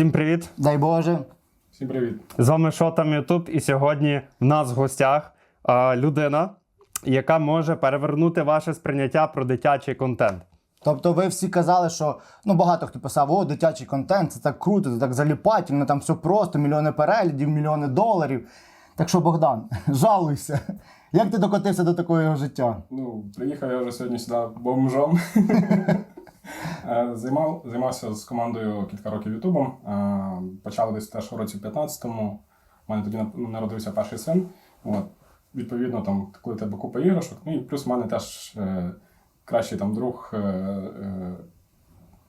Всім привіт! Дай Боже. Всім привіт. З вами Шотам Ютуб, і сьогодні в нас в гостях а, людина, яка може перевернути ваше сприйняття про дитячий контент. Тобто ви всі казали, що ну багато хто писав, о, дитячий контент, це так круто, це так заліпательно, там все просто, мільйони переглядів, мільйони доларів. Так що, Богдан, жалуйся. Як ти докотився до такого життя? Ну, приїхав я вже сьогодні сюди бомжом. Е, Займав, займався з командою кілька років Ютубом. Е, Почали десь теж у році 15-му. У мене тоді народився перший син. От. Відповідно, там, коли тебе купа іграшок, ну і плюс в мене теж е, кращий там друг. Е, е,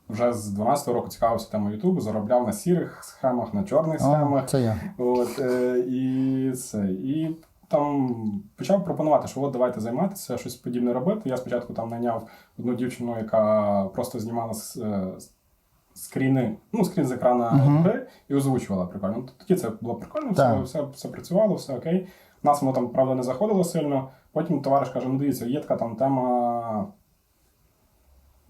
вже з 12-го року цікавився темою Ютубу, заробляв на сірих схемах, на чорних схемах. О, це я. От, е, і це. І там почав пропонувати, що от давайте займатися, щось подібне робити. Я спочатку там найняв одну дівчину, яка просто знімала е, скріни, ну, скрін з екрана гри і озвучувала прикольно. Ну, Тоді це було прикольно, все, все, все працювало, все окей. Нас воно там, правда, не заходило сильно. Потім товариш каже: ну дивіться, є така там тема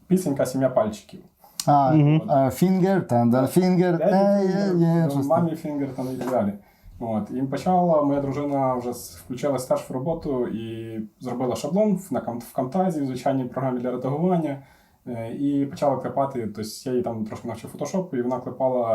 пісенька Сім'я пальчиків. А, фінгер, да, фінгер, е, е, е, щось там. мамі фінгер там і так далі. От. І почала моя дружина вже включилась теж в роботу і зробила шаблон в- на в звичайній програмі для редагування. Е, І почала клепати, тобто я її там трошки навчив фотошопу, і вона клепала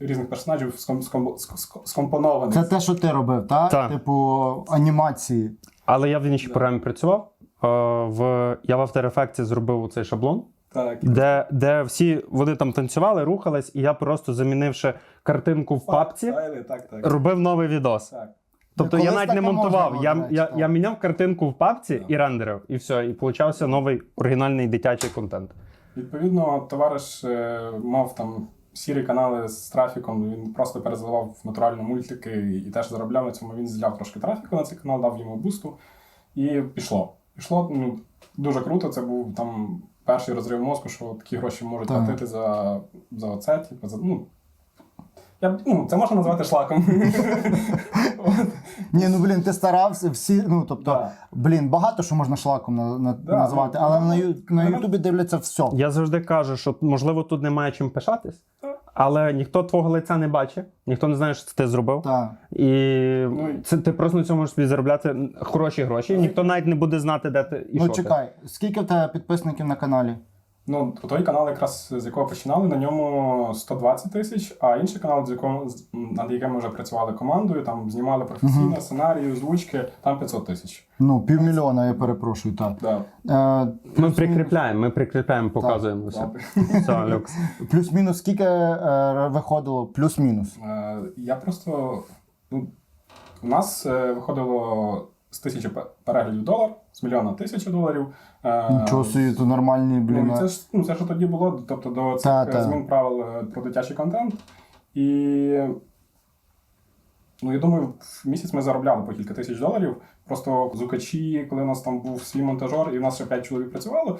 е, різних персонажів ском- ском- ск- ск- скомпонованих. Це те, що ти робив, так? Так. Типу анімації. Але я в іншій програмі працював. Е, в, я в After Effects зробив цей шаблон, Так. де, де всі вони там танцювали, рухались, і я просто замінивши картинку в папці, Файли, так, так. робив новий відос. так. Тобто я навіть не таке можна монтував. було, Я, я, так. я міняв картинку в папці Так. і рендерив, і все, і получався новий оригінальний дитячий контент. Відповідно, товариш е, мав там сірі канали з трафіком, він просто перезаливав в натуральні мультики і, і теж заробляв на цьому. Він зляв трошки трафіку на цей канал, дав йому бусту. І пішло. Пішло ну, дуже круто. Це був там перший розрив мозку, що такі гроші можуть Так. платити за, за оце. Типу, за, ну, я, ну, це можна назвати шлаком. Ні, ну блін, ти старався всі. Ну тобто, Да. блін, багато що можна шлаком на, на, Да, назвати, ну, але да, на, на ну, Ютубі дивляться все. Я завжди кажу, що можливо тут немає чим пишатись. Але ніхто твого лиця не бачить, ніхто не знає, що це ти зробив. Так. І Ну, це ти просто на цьому можеш собі заробляти хороші гроші. Ніхто навіть не буде знати, де ти і Ну що ти. чекай, скільки в тебе підписників на каналі? Ну, той канал, якраз з якого починали, на ньому 120 тисяч, а інший канал, з якого, над яким ми вже працювали командою, там знімали професійно сценарії, озвучки, там 500 тисяч. Ну, півмільйона, я перепрошую, так. Да. Е, Ми прикріпляємо, ми прикріпляємо, показуємо все. Плюс-мінус скільки е, виходило? Плюс-мінус. Е, Я просто. Ну, у нас е, виходило з тисячі переглядів долар, з мільйона тисячі доларів. Е, Нічого собі, то нормальні, блін. Ну, це ж ну, це ж тоді було, тобто до цих Та, е, та. змін правил е, про дитячий контент. І ну, я думаю, в місяць ми заробляли по кілька тисяч доларів. Просто звукачі, коли у нас там був свій монтажер, і в нас ще 5 чоловік працювало,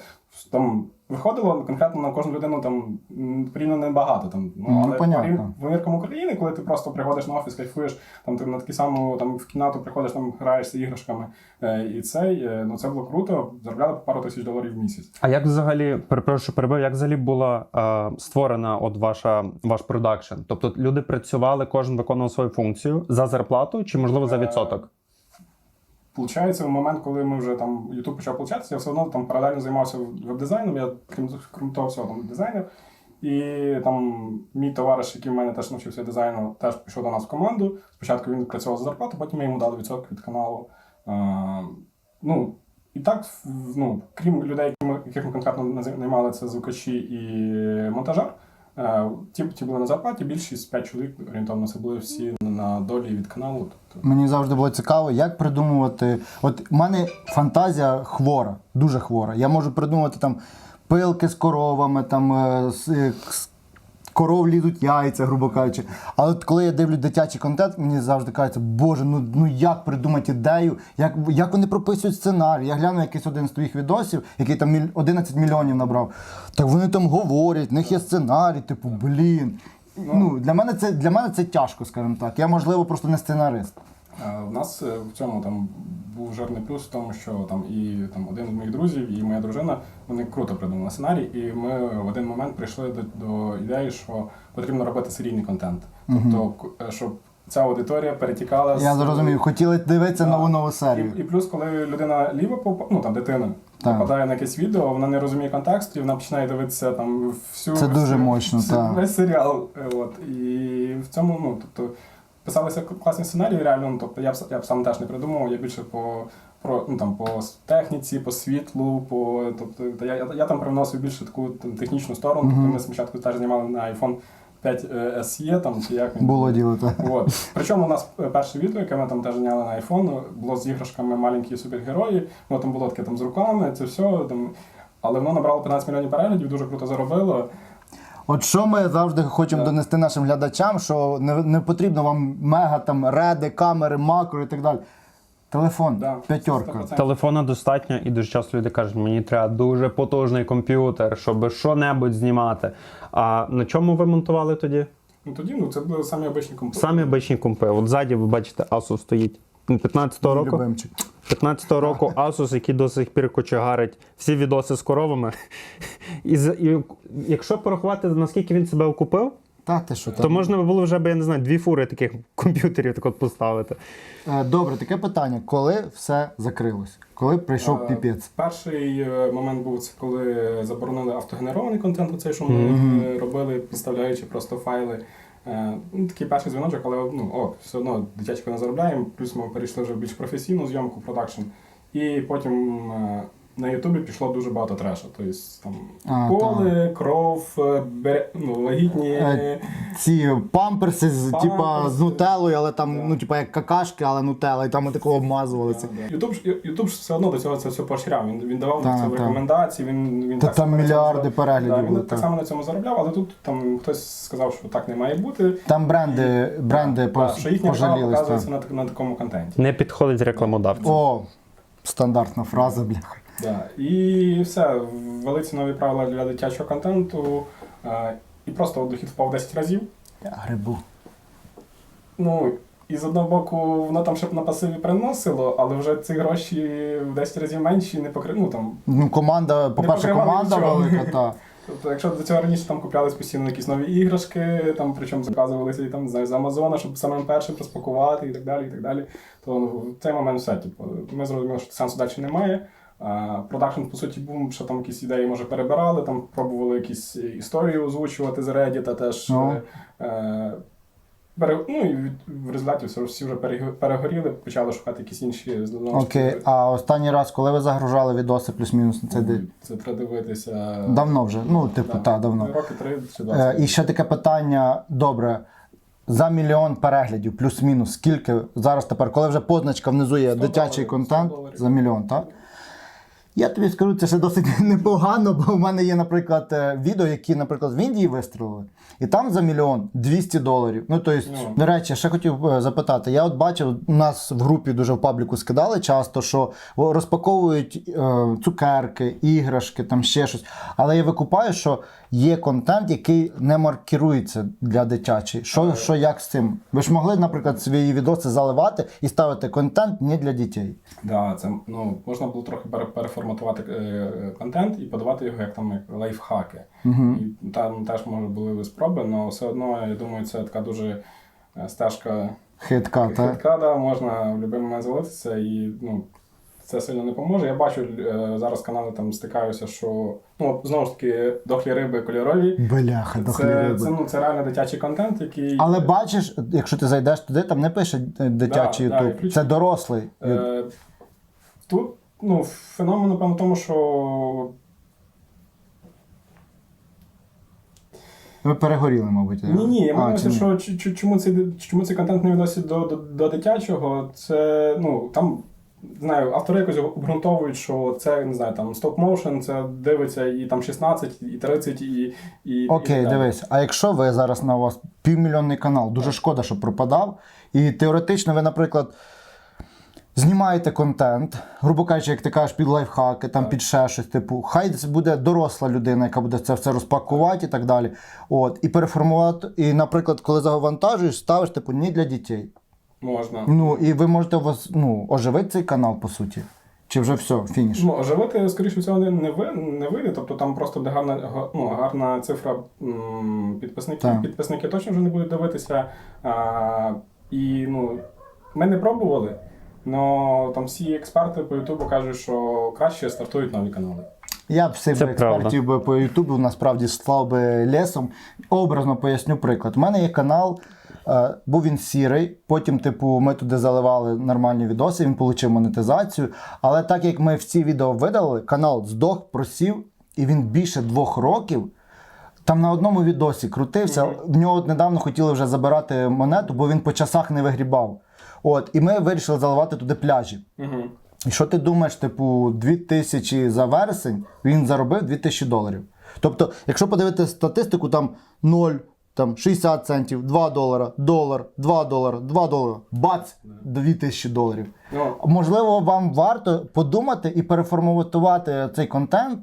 там виходило конкретно на кожну людину там порівняно небагато. Там, Ну, але понятно. в міркам України, коли ти просто приходиш на офіс, кайфуєш, там ти на такі саму там в кімнату приходиш, там граєшся іграшками. Е, і цей, е, ну це було круто, заробляли по пару тисяч доларів в місяць. А як взагалі, перепрошую, перебив, як взагалі була е, створена от ваша ваш продакшн? Тобто люди працювали, кожен виконував свою функцію за зарплату чи можливо за Е, відсоток? Получається, в момент, коли ми вже там YouTube почав получатися, я все одно там паралельно займався веб-дизайном. Я крім, крім того всього там дизайнер. І там мій товариш, який в мене теж навчився дизайну, теж пішов до нас в команду. Спочатку він працював за зарплату, потім ми йому дали відсотки від каналу. А, ну, і так, ну, крім людей, яких ми конкретно наймали, це звукачі і монтажер. Е, Ті, ті були на зарплаті, більшість п'ять чоловік орієнтовно це були всі на долі від каналу. Тобто, Мені завжди було цікаво, як придумувати. От в мене фантазія хвора, дуже хвора. Я можу придумати там пилки з коровами, там е, е, з коров лізуть яйця, грубо кажучи. Але от коли я дивлю дитячий контент, мені завжди кажеться, боже, ну, ну як придумати ідею, як, як вони прописують сценарій. Я гляну якийсь один з твоїх відосів, який там 11 мільйонів набрав. Так вони там говорять, в них є сценарій, типу, блін. Ну, для мене це для мене це тяжко, скажімо так. Я, можливо, просто не сценарист. Е, У нас е, в цьому там був жирний плюс в тому, що там і там один з моїх друзів, і моя дружина вони круто придумали сценарій, і ми в один момент прийшли до, до ідеї, що потрібно робити серійний контент. Тобто, е, щоб ця аудиторія перетікала з Я зрозумів, хотіли дивитися нову нову серію. і плюс, коли людина ліво попа- ну там дитина Так. попадає на якесь відео, вона не розуміє контексту, і вона починає дивитися там всю Це дуже всю- мощно, всю- так. весь серіал. Е, От і в цьому, ну тобто, писалися класні сценарії, реально. Ну, тобто я б я б сам теж не придумував, я більше по. Про ну там по техніці, по світлу, по тобто я, я, я там привносив більше таку там, технічну сторону. Тобто ми спочатку теж знімали на iPhone 5 SE, там чи як він Було діло, так. От. Причому у нас е, перше відео, яке ми там теж зняли на iPhone, було з іграшками маленькі супергерої. Воно там було таке там з руками, це все. Там. Але воно набрало 15 мільйонів переглядів, дуже круто заробило. От що ми завжди хочемо донести нашим глядачам, що не, не потрібно вам мега там реди, камери, макро і так далі. Телефон, Да, п'ятерка. 100%. Телефона достатньо, і дуже часто люди кажуть, мені треба дуже потужний комп'ютер, щоб що-небудь знімати. А на чому ви монтували тоді? Ну тоді ну, це були самі обичні комп'ютери. Самі обичні компи. От ззаді ви бачите, Asus стоїть. 15-го року. Любимчик. 15-го року Asus, який до сих пір кочегарить всі відоси з коровами. І, з- і якщо порахувати, наскільки він себе окупив, Та ти що то там? можна би було вже, б, я не знаю, дві фури таких комп'ютерів так от поставити. Е, Добре, таке питання. Коли все закрилось? Коли прийшов Е, піпець? Перший е, момент був це коли заборонили автогенерований контент, оцей, що ми е, робили, підставляючи просто файли. Е, Ну, такий перший дзвіночок, але ну, о, все одно дитячко не заробляємо. Плюс ми перейшли вже в більш професійну зйомку, продакшн. І потім е, на Ютубі пішло дуже багато трешу. Тобто там А, коли, кров, е, бере, ну, вагітні. Е, Ці памперси, з, Памперси. типа, з нутеллою, але там, Да. ну, типа, як какашки, але нутелла, і там такого обмазували. це. Ютуб, ж- Ютуб ж все одно до цього це все поощряв. Він, він давав Так, це в рекомендації. Він, він Та так там мільярди переглядів Да, він було, так само на цьому заробляв, але тут там хтось сказав, що так не має бути. Там бренди, бренди пос- що їхня показується на, на такому контенті. Не підходить рекламодавцю. О, стандартна фраза, бляха. Да. І все, ввели ці нові правила для дитячого контенту. е, І просто дохід впав 10 разів. Грибу. Ну, і з одного боку, воно там ще б на пасиві приносило, але вже ці гроші в 10 разів менші не покри... ну, там, Ну, команда, по-перше, покривали команда нічого. велика, та. Тобто, якщо до цього раніше там куплялись постійно якісь нові іграшки, там причому заказувалися і там не знаю, з Амазона, щоб самим першим розпакувати і так далі, і так далі. То ну, в цей момент все. Типу, ми зрозуміли, що сенсу далі немає. А, Продакшн, по суті, був, що там якісь ідеї може перебирали, там пробували якісь історії озвучувати з Reddit, теж. Ну. Е, е, пере- ну і від- в результаті все, всі вже перегоріли, почали шукати якісь інші Окей, таки, а останній раз, коли ви загружали відоси плюс-мінус на цей день? Це треба дивитися. Давно вже. Ну, типу, Так, та, давно. Роки три чи Е, і ще таке питання: добре. За мільйон переглядів, плюс-мінус, скільки зараз тепер, коли вже позначка внизу є дитячий доларів, контент доларів. за мільйон, так? Я тобі скажу, це ще досить непогано, бо в мене є, наприклад, е, відео, які, наприклад, в Індії вистрілили, і там за мільйон 200 доларів. Ну, тобто, Ну. до речі, ще хотів е, запитати. Я от бачив, у нас в групі дуже в пабліку скидали часто, що розпаковують е, цукерки, іграшки, там ще щось. Але я викупаю, що є контент, який не маркірується для дитячий. Що, що як з цим? Ви ж могли, наприклад, свої відоси заливати і ставити контент не для дітей. Да, це ну можна було трохи пере- переформатувати е, контент і подавати його як там як лайфхаки. І там теж може були спроби, але все одно я думаю, це така дуже е, стежка Хитка, хитка, да, можна в будь-який момент завалитися і ну. Це сильно не поможе. Я бачу е, зараз канали там стикаються, що ну знову ж таки дохлі риби кольорові. Бляха, дохлі Це, риби. це, ну, це реально дитячий контент, який Але бачиш, якщо ти зайдеш туди, там не пише дитячий Да, да, і ключ- Це дорослий. Е, тут ну, феномен, напевно, в тому, що Ви перегоріли, мабуть. ні, ні, я маю що ч- чому цей чому цей контент не відносить до, до, до дитячого, це ну там. Знаю, автори якось обґрунтовують, що це не знаю, там стоп моушен, це дивиться і там 16, і 30, і. і Окей, і дивись. А якщо ви зараз на у вас півмільйонний канал, дуже шкода, щоб пропадав. І теоретично ви, наприклад, знімаєте контент, грубо кажучи, як ти кажеш, під лайфхаки, там під ще щось, типу, хай це буде доросла людина, яка буде це все розпакувати і так далі. От, і переформувати. І, наприклад, коли завантажуєш, ставиш, типу, не для дітей. Можна. Ну і ви можете вас, ну, оживити цей канал, по суті. Чи вже все, фініш? Ну, оживити, скоріше всього, не, не, ви, не вийде. Тобто там просто буде гарна, ну, гарна цифра підписників. Так. Підписники точно вже не будуть дивитися. А, і ну, ми не пробували, але там всі експерти по Ютубу кажуть, що краще стартують нові канали. Я б всіх експертів би по Ютубу насправді слав би лісом. Образно поясню приклад. У мене є канал, е, був він сірий. Потім, типу, ми туди заливали нормальні відоси, він отримав монетизацію. Але так як ми всі відео видали, канал здох, просів, і він більше двох років. Там на одному відосі крутився. В нього недавно хотіли вже забирати монету, бо він по часах не вигрібав. От, і ми вирішили заливати туди пляжі. Угу. І що ти думаєш, типу, 2000 за вересень він заробив 2000 доларів. Тобто, якщо подивитися статистику, там 0, там 60 центів, 2 долара, долар, 2 долара, 2 долара, бац, 2000 доларів. Ну, Можливо, вам варто подумати і переформатувати цей контент.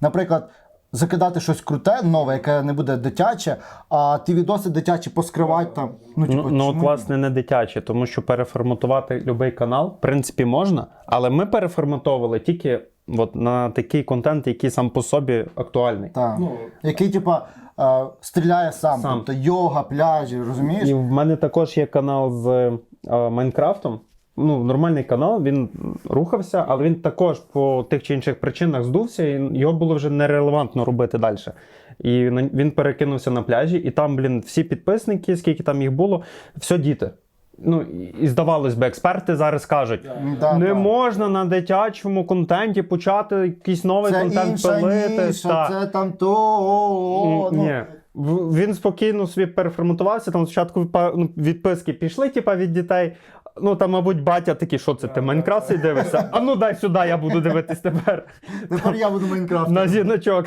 Наприклад, закидати щось круте, нове, яке не буде дитяче, а ті відоси дитячі поскривати там. Ну, Ну, типу, ну от, чому власне, не дитяче, тому що переформатувати будь-який канал, в принципі, можна, але ми переформатовували тільки от, на такий контент, який сам по собі актуальний. Так. ну, Який, типа, е, стріляє сам, Сам. тобто йога, пляжі, розумієш? І в мене також є канал з е, Майнкрафтом. Ну, нормальний канал, він рухався, але він також по тих чи інших причинах здувся, і його було вже нерелевантно робити далі. І він перекинувся на пляжі, і там, блін, всі підписники, скільки там їх було, все діти. Ну, і здавалось би, експерти зараз кажуть: Да, не да. можна на дитячому контенті почати якийсь новий Це контент інша пилити. ніша, Та. це там то. о, о, ну. Ні. Він спокійно собі переформатувався. Там спочатку ну, відписки пішли, типа від дітей. Ну там, мабуть, батя такий, що це ти Майнкрафт цей дивишся? А ну дай сюди, я буду дивитись тепер Тепер я буду Майнкрафт. на жіночок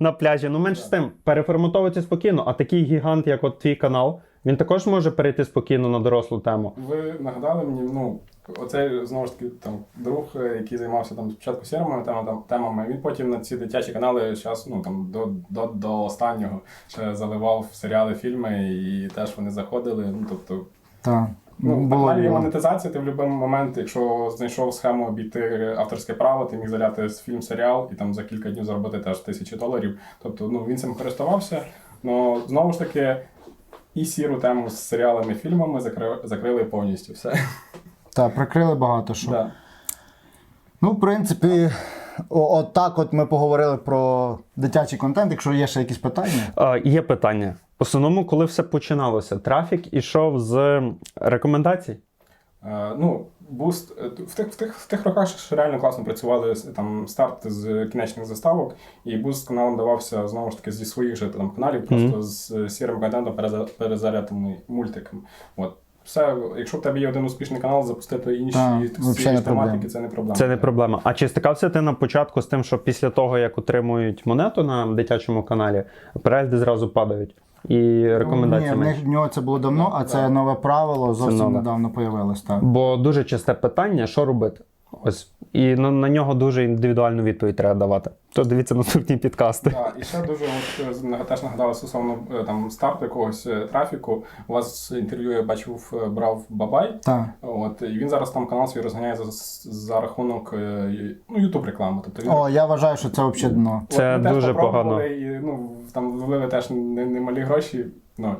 на пляжі. Ну менш з тим, переформатовується спокійно. А такий гігант, як от твій канал, він також може перейти спокійно на дорослу тему. ви нагадали мені, ну, оцей знову ж таки там друг, е, який займався там спочатку сірими темами, там, темами, він потім на ці дитячі канали зараз, ну там до, до, до останнього ще заливав серіали, фільми, і теж вони заходили. Ну тобто, Так. Ну, в було каналі є діло. монетизація, ти в будь-який момент, якщо знайшов схему обійти авторське право, ти міг заляти фільм, серіал і там за кілька днів заробити теж тисячі доларів. Тобто, ну він цим користувався. Ну знову ж таки. І сіру тему з серіалами, фільмами закрили, закрили повністю все. Так, прикрили багато що. Да. Ну, в принципі, о- от так от ми поговорили про дитячий контент. Якщо є ще якісь питання. А, є питання. В основному, коли все починалося, трафік ішов з рекомендацій. Е, ну, буст е, в тих, в тих, в тих роках ще реально класно працювали там старт з кінечних заставок, і буст каналом давався знову ж таки зі своїх же там каналів, просто з е, сірим контентом переза- перезарядами мультиками. От. Все, якщо в тебе є один успішний канал, запустити інші не тематики, це не проблема. Це не проблема. А чи стикався ти на початку з тим, що після того, як отримують монету на дитячому каналі, перегляди зразу падають і рекомендаціями. Ні, в, них, в нього це було давно, а це нове правило зовсім нове. недавно появилось. Так. Бо дуже часте питання, що робити. Ось. І на, на нього дуже індивідуальну відповідь треба давати. То дивіться наступні підкасти. Так, і ще дуже от, е, теж нагадали стосовно е, там старту якогось е, трафіку. У вас інтерв'ю я бачив, брав Бабай. Так. От і він зараз там канал свій розганяє за, за рахунок ну, Ютуб реклами. Тобто він О, я вважаю, що це взагалі дно. Це теж дуже погано. І, ну, там влили теж не- немалі гроші. Ну,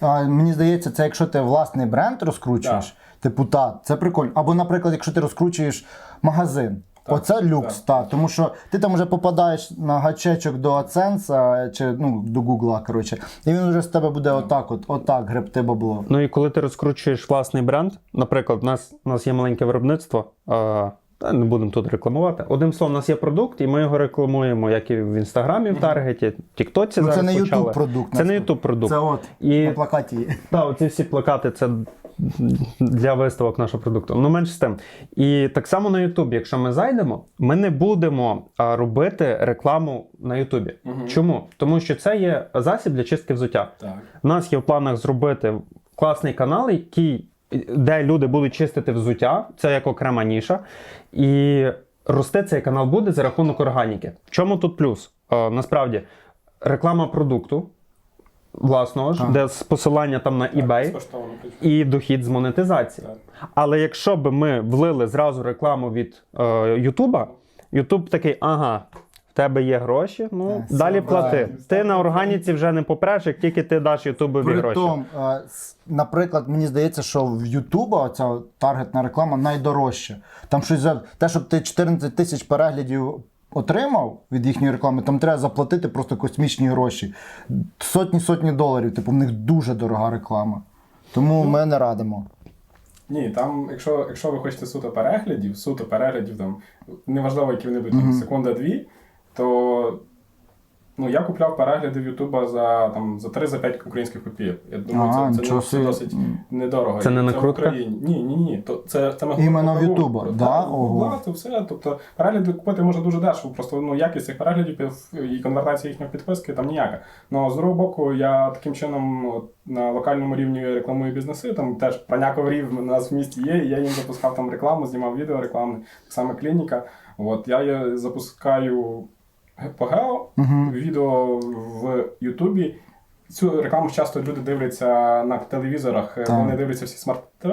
А, мені здається, це якщо ти власний бренд розкручуєш, типу та, це прикольно. Або, наприклад, якщо ти розкручуєш магазин. Так, Оце люкс, так. Тому що ти там вже попадаєш на гачечок до AdSense, чи ну, до Гугла, коротше, і він вже з тебе буде отак, от, отак гребти бабло. Ну і коли ти розкручуєш власний бренд, наприклад, у нас, у нас є маленьке виробництво. А, та не будемо тут рекламувати. Одним словом, у нас є продукт, і ми його рекламуємо як і в інстаграмі, в Таргеті, в Тіктоці Ну, зараз це не. YouTube продукт. Це не. YouTube продукт. Це от І- на плакаті є. Так, оці всі плакати це для виставок нашого продукту. Ну, менш з тим. І так само на Ютубі, якщо ми зайдемо, ми не будемо робити рекламу на Ютубі. Мгм. Чому? Тому що це є засіб для чистки взуття. так. У нас є в планах зробити класний канал, який, де люди будуть чистити взуття, це як окрема ніша. І рости цей канал буде за рахунок органіки. В чому тут плюс? Е, насправді, реклама продукту. власного ж, Так. де з посилання там на eBay причому. і дохід з монетизації. Так. Але якщо б ми влили зразу рекламу від е, Ютуба, Ютуб такий, ага. В тебе є гроші, ну Так, далі все, плати. Ти на органіці вже не попреш, як тільки ти даш Ютубові гроші. Притом, е, с- наприклад, мені здається, що в Ютуба ця таргетна реклама найдорожча. Там щось за те, щоб ти 14 тисяч переглядів отримав від їхньої реклами, там треба заплатити просто космічні гроші. Сотні сотні доларів. Типу, в них дуже дорога реклама. Тому ми не радимо. Ні, там, якщо, якщо ви хочете суто переглядів, суто переглядів, там, неважливо, які вони будуть, там, секунда-дві, то ну, я купляв перегляди в Ютуба за, там, за 3-5 українських копійок. Я думаю, А, це, це, нічого не- це собі. досить недорого. Це не І в? Україні. Ні, ні, ні. То, це, це ми Іменно в Ютуба, да? Ого. Це все. Тобто перегляди купити може дуже дешево. Просто ну, якість цих переглядів і конвертація їхньої підписки там ніяка. Ну, з другого боку, я таким чином от, на локальному рівні рекламую бізнеси. Там теж проняков рів у нас в місті є, і я їм запускав там рекламу, знімав відео рекламне, так само клініка. От, я її запускаю по гео відео в Ютубі. Цю рекламу часто люди дивляться на телевізорах, Так. вони дивляться всі смарт ТВ,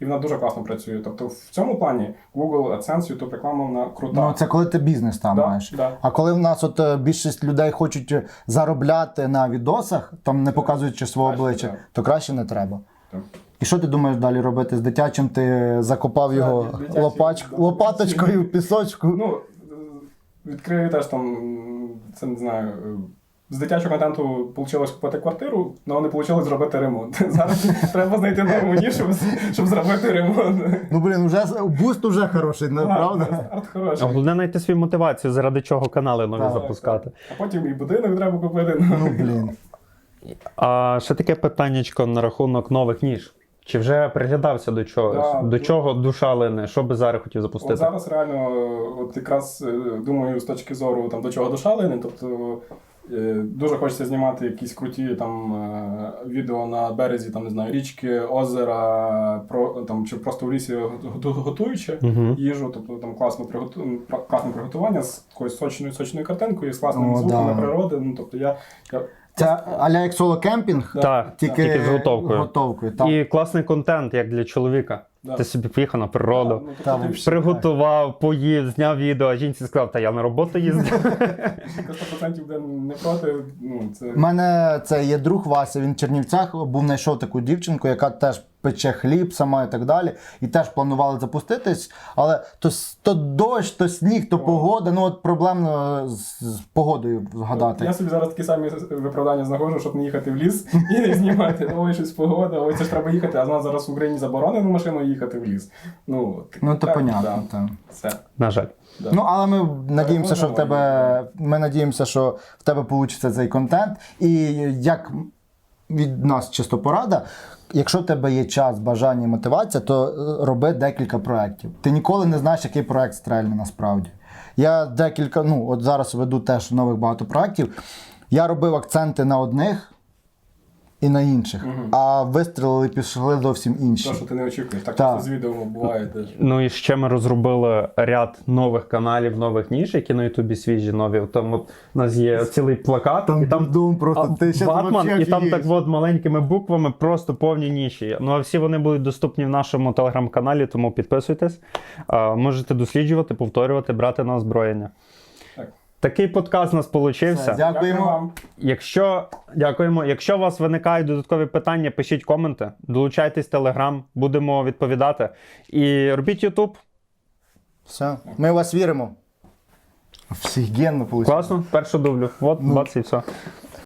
і вона дуже класно працює. Тобто в цьому плані Google AdSense, YouTube реклама вона крута. Ну, це коли ти бізнес там Да, маєш. да. А коли в нас от е, більшість людей хочуть е, заробляти на відосах, там не показуючи свого Краще обличчя, так. то краще не треба. Так. І що ти думаєш далі робити з дитячим? Ти закопав його дитячий, лопач... да, лопаточкою в пісочку. Ну, відкрию теж там, це не знаю. З дитячого контенту вийшло купити квартиру, але не вийшло зробити ремонт. Зараз треба знайти нову нішу, щоб, щоб зробити ремонт. Ну блін, вже буст уже хороший, не правда? Старт А хороший. Головне знайти свою мотивацію, заради чого канали нові Так, запускати. А потім і будинок треба купити. Ну блін. А ще таке питаннячко на рахунок нових ніж. Чи вже приглядався до чогось? Да, до чого душа лине? Що би зараз хотів От запустити? зараз реально, от якраз е, думаю, з точки зору там, до чого душа лине, тобто е, дуже хочеться знімати якісь круті там е, відео на березі, там, не знаю, річки, озера, про, там, чи просто в лісі готуючи Мгм. їжу, тобто там класно, приготу... класне приготування з такою сочною сочною картинкою, з класними О, звуками да. природи. Ну, тобто я, я... Це аля як соло-кемпінг, Так, тільки, тільки з готовкою. готовкою. так. І класний контент, як для чоловіка. Да. Ти собі поїхав на природу, Ну, тобто Та, ти всі- приготував, поїв, зняв відео, а жінці сказав, та я на роботу їздив. ти 100% буде не проти. Ну, це... У мене це є друг Вася, він в Чернівцях був знайшов таку дівчинку, яка теж пече хліб сама і так далі. І теж планували запуститись, але то, то дощ, то сніг, то погода. Ну от проблемно з, з погодою згадати. Я собі зараз такі самі виправдання знаходжу, щоб не їхати в ліс і не знімати. Ой, щось погода, ой, це ж треба їхати, а в нас зараз в Україні заборонено машиною їхати в ліс. Ну, Ну то так, понятно. да, так. Все. На жаль. Да. Ну, але ми надіємося, що в тебе. Ми надіємося, що в тебе вийде цей контент. І як від нас чисто порада. Якщо в тебе є час, бажання і мотивація, то е, роби декілька проєктів. Ти ніколи не знаєш, який проєкт стрельне насправді. Я декілька, ну от зараз веду теж нових багато проєктів. Я робив акценти на одних і на інших, а вистрілили пішли зовсім інші. Те, що ти не очікуєш, так Так. з відео буває теж. Ну і ще ми розробили ряд нових каналів, нових ніж, які на Ютубі свіжі нові. Там от у нас є цілий плакат, і там дум просто ти щас Батман, і там так от маленькими буквами просто повні ніші. Ну а всі вони будуть доступні в нашому телеграм-каналі, тому підписуйтесь. А, можете досліджувати, повторювати, брати на озброєння. Так. Такий подкаст у нас получився. Все, Дякуємо. вам. Якщо дякуємо, якщо у вас виникають додаткові питання, пишіть коменти, долучайтесь в Телеграм, будемо відповідати. І робіть Ютуб. Все. Ми в вас віримо. Офігенно вийшло. Класно, першу дублю. От, бац, і все.